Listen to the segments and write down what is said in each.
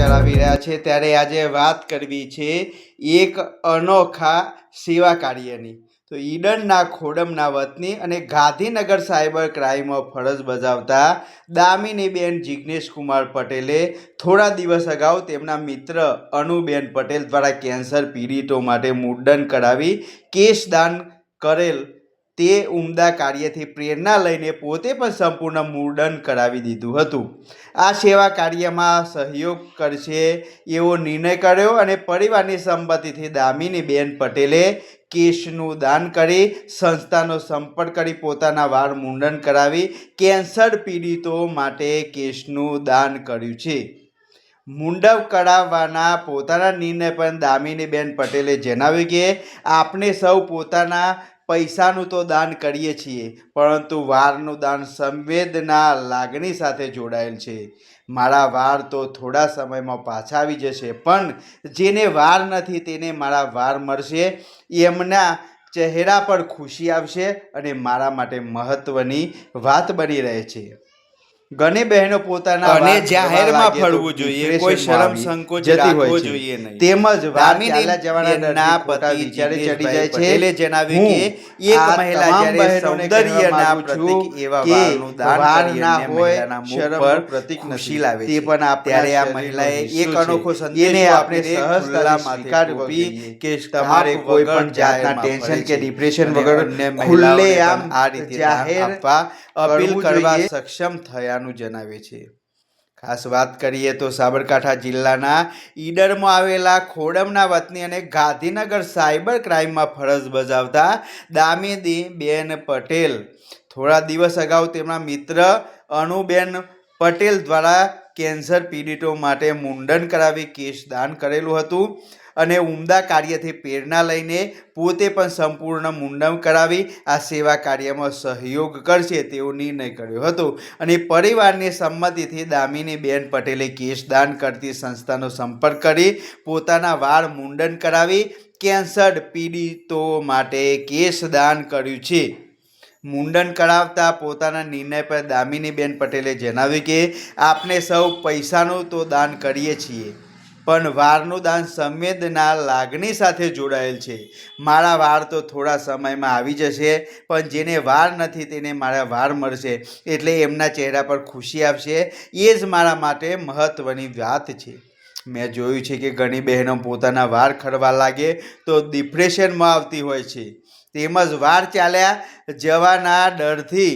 છે. ત્યારે આજે વાત કરવી છે એક અનોખા સેવા કાર્યની તો ઈડનના ખોડમના વતની અને ગાંધીનગર સાયબર ક્રાઇમમાં ફરજ બજાવતા દામિનીબેન જિગ્નેશ કુમાર પટેલે થોડા દિવસ અગાઉ તેમના મિત્ર અનુબેન પટેલ દ્વારા કેન્સર પીડિતો માટે મુડન કરાવી કેશદાન કરેલ તે ઉમદા કાર્યથી પ્રેરણા લઈને પોતે પણ સંપૂર્ણ મૂર્ડન કરાવી દીધું હતું. આ સેવા કાર્યમાં સહયોગ કરશે એવો નિર્ણય કર્યો અને પરિવારની સંમતિથી દામિની બેન પટેલે કેશનું દાન કરી સંસ્થાનો સંપર્ક કરી પોતાના વાળ મુંડન કરાવી કેન્સર પીડિતો માટે કેશનું દાન કર્યું છે. મુંડવ કરાવવાના પોતાના નિર્ણય પણ દામિનીબેન પટેલે જણાવ્યું કે આપણે સૌ પોતાના પૈસાનું તો દાન કરીએ છીએ, પરંતુ વારનું દાન સંવેદના, લાગણી સાથે જોડાયેલ છે. મારા વાર તો થોડા સમયમાં પાછા આવી જશે, પણ જેને વાર નથી તેને મારા વાર મળશે. એમના ચહેરા પર ખુશી આવશે અને મારા માટે મહત્ત્વની વાત બની રહે છે. ઘણી બહેનો પોતાના અને જાહેરમાં ફરવું જોઈએ કોઈ શરમ સંકોચ રાખવો જોઈએ નહીં. તેમજ જવાના પતિ જ્યારે ચડી જાય છે. એટલે જણાવ્યું કે એક મહિલા જ્યારે સૌંદર્યના પ્રતીક એવા વાળનું દાન ના હોય, શરમ પર પ્રતીક ખુશી લાવે તે પણ આપ ત્યારે આ મહિલાએ એક. અનોખો એને આપણે માથે સ્વીકારવો કે તમારે કોઈ પણ જાતના ટેન્શન કે ડિપ્રેશન વગર ખુલ્લે આમ આ રીતે જાહેર આપવા અપીલ કરવા સક્ષમ જોઈએ. થયાનું જણાવે છે. ખાસ વાત કરીએ તો સાબરકાંઠા જિલ્લાના ઈડરમાં આવેલા ખોડમના વતની અને ગાંધીનગર સાયબર ક્રાઇમમાં ફરજ બજાવતા દામિદી બેન પટેલ. થોડા દિવસ અગાઉ તેમના મિત્ર અણુબેન પટેલ દ્વારા કેન્સર પીડિતો માટે મુંડન કરાવી કેશ દાન કરેલું હતું અને ઉમદા કાર્યથી પ્રેરણા લઈને પોતે પણ સંપૂર્ણ મુંડન કરાવી આ સેવા કાર્યમાં સહયોગ કરશે તેવો નિર્ણય કર્યો હતો. અને પરિવારની સંમતિથી દામિની બેન પટેલે કેશ દાન કરતી સંસ્થાનો સંપર્ક કરી પોતાના વાળ મુંડન કરાવી કેન્સર પીડિતો માટે કેશ દાન કર્યું છે. મુંડન કરાવતા પોતાના નિર્ણય પર દામિનીબેન પટેલે જણાવ્યું કે આપણે સૌ પૈસાનું તો દાન કરીએ છીએ, પણ વારનું દાન સંવેદના, લાગણી સાથે જોડાયેલ છે. મારા વાર તો થોડા સમયમાં આવી જશે, પણ જેને વાર નથી તેને મારા વાર મળશે, એટલે એમના ચહેરા પર ખુશી આવશે. એ જ મારા માટે મહત્ત્વની વાત છે. મેં જોયું છે કે ઘણી બહેનો પોતાના વાર ખરવા લાગે તો ડિપ્રેશનમાં આવતી હોય છે. તેમજ વાર ચાલ્યા જવાના ડરથી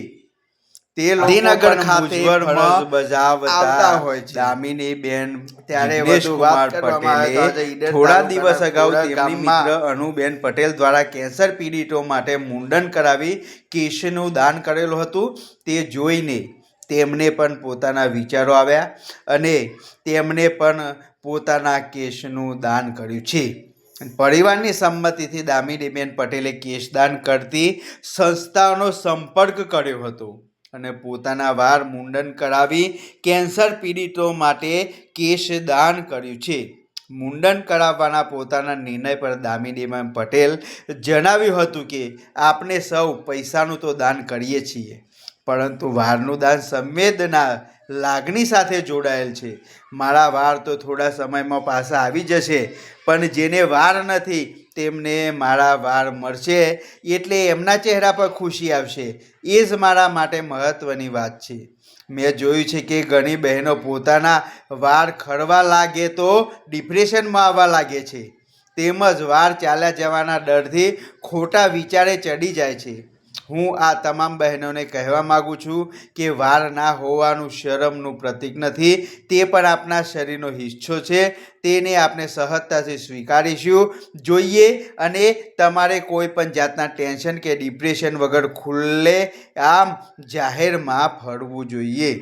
તે ગાંધીનગર ખાતે ફરજ બજાવતા હોય છે. દામિની બેન ત્યારે વધુ વાત પટેલે થોડા દિવસ અગાઉ તેમની મિત્ર અનુબેન પટેલ દ્વારા કેન્સર પીડિતો માટે મુંડન કરાવી કેશનું દાન કરેલું હતું. તે જોઈને તેમને પણ પોતાના વિચારો આવ્યા અને તેમણે પણ પોતાના કેશનું દાન કર્યું છે. પરિવારની સંમતિથી દામિનીબેન પટેલે કેશદાન કરતી સંસ્થાનો સંપર્ક કર્યો હતો અને પોતાના વાર મુંડન કરાવી કેન્સર પીડિતો માટે કેશદાન કર્યું છે. મુંડન કરાવવાના પોતાના નિર્ણય પર દામિનીબેન પટેલ જણાવ્યું હતું કે આપણે સૌ પૈસાનું તો દાન કરીએ છીએ. પરંતુ વારનું દાન સંવેદના, લાગણી સાથે જોડાયેલ છે. મારા વાર તો થોડા સમયમાં પાછા આવી જશે, પણ જેને વાર નથી, તેમને મારા વાર મળશે એટલે એમના ચહેરા પર ખુશી આવશે. એ જ મારા માટે મહત્ત્વની વાત છે. મેં જોયું છે કે ઘણી બહેનો પોતાના વાર ખરવા લાગે તો ડિપ્રેશનમાં આવવા લાગે છે. તેમજ વાર ચાલ્યા જવાના ડરથી ખોટા વિચારે ચડી જાય છે. હું આ તમામ બહેનોને કહેવા માગું છું કે વાળ ના હોવાનું શરમનું પ્રતીક નથી, તે પણ આપણા શરીરનો હિસ્સો છે, તેને આપણે સહજતાથી સ્વીકારીશું. જોઈએ અને તમારે કોઈ પણ જાતના ટેન્શન કે ડિપ્રેશન વગર ખુલ્લે આમ જાહેરમાં ફરવું જોઈએ.